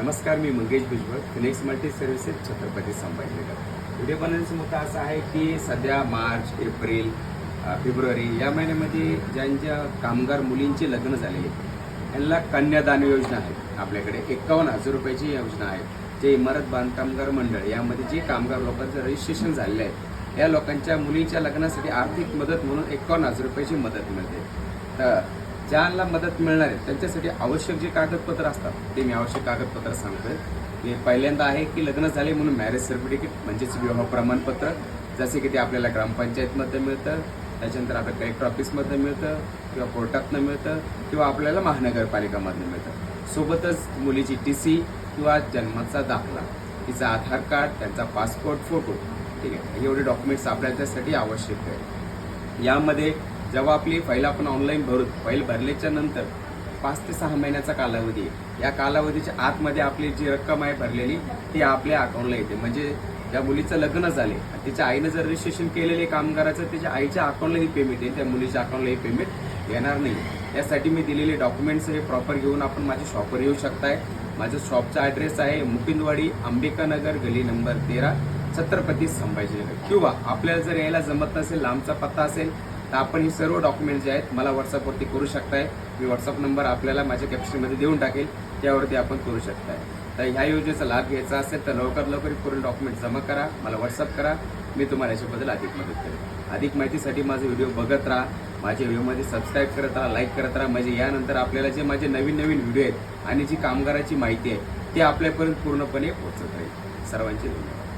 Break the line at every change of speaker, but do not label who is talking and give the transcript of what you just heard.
नमस्कार मी Mangesh Bhujbal Phoenix multi services Chhatrapati Sambhajinagar. Video बनवण्याचा मुद्दा असा आहे की सध्या मार्च एप्रिल फेब्रुवारी या महिन्यामध्ये ज्यांच्या कामगार मुलींचे लग्न झाले यांना कन्यादान योजना आहे. आपल्याकडे एकावन्न हजार रुपयाची योजना आहे. जे इमारत बांधकामगार मंडळ यामध्ये जे कामगार लोकांचं रजिस्ट्रेशन झालेलं आहे या लोकांच्या मुलींच्या लग्नासाठी आर्थिक मदत म्हणून एकावन्न हजार रुपयाची मदत मिळते. तर ज्यांना मदत मिळणार आहे त्यांच्यासाठी आवश्यक जे कागदपत्र असतात ते मी आवश्यक कागदपत्र सांगतोय. हे पहिल्यांदा आहे की लग्न झाले म्हणून मॅरेज सर्टिफिकेट म्हणजेच विवाह प्रमाणपत्र जसे की ते आपल्याला ग्रामपंचायतमध्ये मिळतं त्याच्यानंतर आता कलेक्टर ऑफिसमधनं मिळतं किंवा कोर्टातनं मिळतं किंवा आपल्याला महानगरपालिकामधनं मिळतं. सोबतच मुलीची टी सी किंवा जन्माचा दाखला तिचा आधार कार्ड त्यांचा पासपोर्ट फोटो ठीक आहे एवढे डॉक्युमेंट्स आपल्या त्यासाठी आवश्यक आहे. यामध्ये जेव्हा आपली फाईल आपण ऑनलाईन भरू फाईल भरल्याच्या नंतर पाच ते सहा महिन्याचा कालावधी आहे. या कालावधीच्या आतमध्ये आपली जी रक्कम आहे भरलेली ती आपल्या अकाउंटला येते. म्हणजे ज्या मुलीचं लग्न झाले तिच्या आईनं जर रजिस्ट्रेशन केलेले कामगाराचं त्याच्या आईच्या अकाउंटलाही पेमेंट येईल. त्या मुलीच्या अकाउंटलाही पेमेंट येणार नाही. यासाठी मी दिलेले डॉक्युमेंट्स हे प्रॉपर घेऊन आपण माझ्या शॉपवर येऊ शकताय. माझं शॉपचा ॲड्रेस आहे मुकिंदवाडी अंबिका नगर गली नंबर तेरा छत्रपती संभाजीनगर. किंवा आपल्याला जर यायला जमत नसेल लांबचा पत्ता असेल तर आपण हे सर्व डॉक्युमेंट जे आहेत मला व्हॉट्सअपवरती करू शकताय. मी व्हॉट्सअप नंबर आपल्याला माझ्या कॅप्शनमध्ये देऊन टाकेल. त्यावरती आपण करू शकताय. तर ह्या योजनेचा लाभ घ्यायचा असेल तर लवकर लवकर पूर्ण डॉक्युमेंट जमा करा. मला व्हॉट्सअप करा. मी तुम्हाला याच्याबद्दल अधिक मदत करेन. अधिक माहितीसाठी माझे व्हिडिओ बघत राहा. माझ्या व्हिडिओमध्ये सबस्क्राईब करत राहा लाईक करत राहा. म्हणजे यानंतर आपल्याला जे माझे नवीन नवीन व्हिडिओ आहेत आणि जी कामगाराची माहिती आहे ती आपल्यापर्यंत पूर्णपणे पोहोचत राहील. सर्वांचे धन्यवाद.